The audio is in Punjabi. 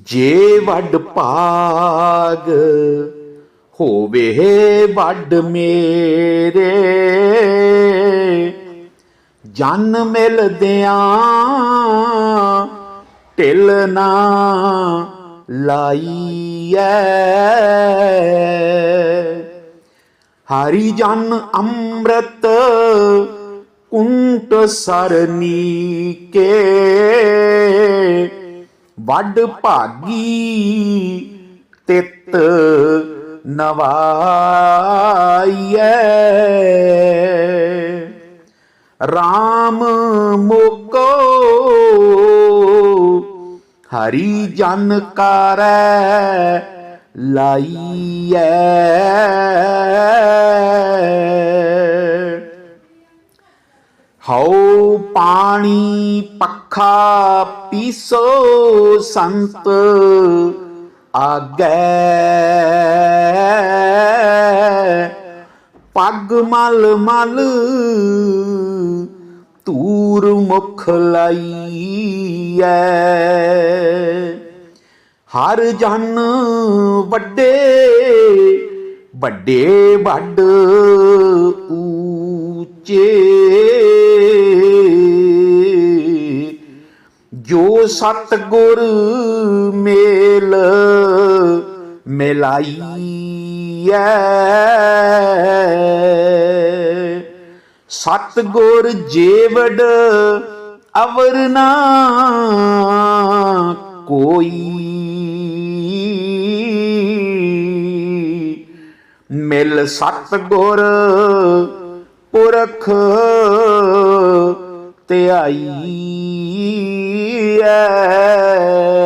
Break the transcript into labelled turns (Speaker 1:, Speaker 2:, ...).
Speaker 1: ਜੇ ਵੱਡ ਭਾਗ ਹੋਵੇ ਵੱਡ ਮੇਰੇ, ਜਨ ਮਿਲਦਿਆਂ ਢਿਲ ਨਾ ਲਾਈਐ। ਹਰੀ ਜਨ ਅੰਮ੍ਰਿਤ ਕੁੰਟ ਸਰਨੀ ਕੇ ਵੱਡ ਭਾਗੀ ਤਿਤ ਨਵਾਈਐ। RAM ਮੁਕੋ ਹਰੀ ਜਨ ਕਰੈ ਲਾਈਐ। ਹਉ ਪਾਣੀ ਪੱਖਾ ਪੀਸੋ ਸੰਤ ਆਗੈ। ਪੱਗ ਮਲ ਮਲ ਤੂਰ ਮੁਖ ਲਾਈਐ। ਹਰ ਜਨ ਵੱਡੇ ਵੱਡੇ ਵੱਡ ਉੱਚੇ ਸਤ ਗੁਰ ਮੇਲ ਮਿਲਾਈਐ ਸਤ ਗੁਰ ਜੀਵੜ ਅਵਰ ਨਾ ਕੋਈ। ਮਿਲ ਸਤ ਗੁਰ ਪੁਰਖ yeah.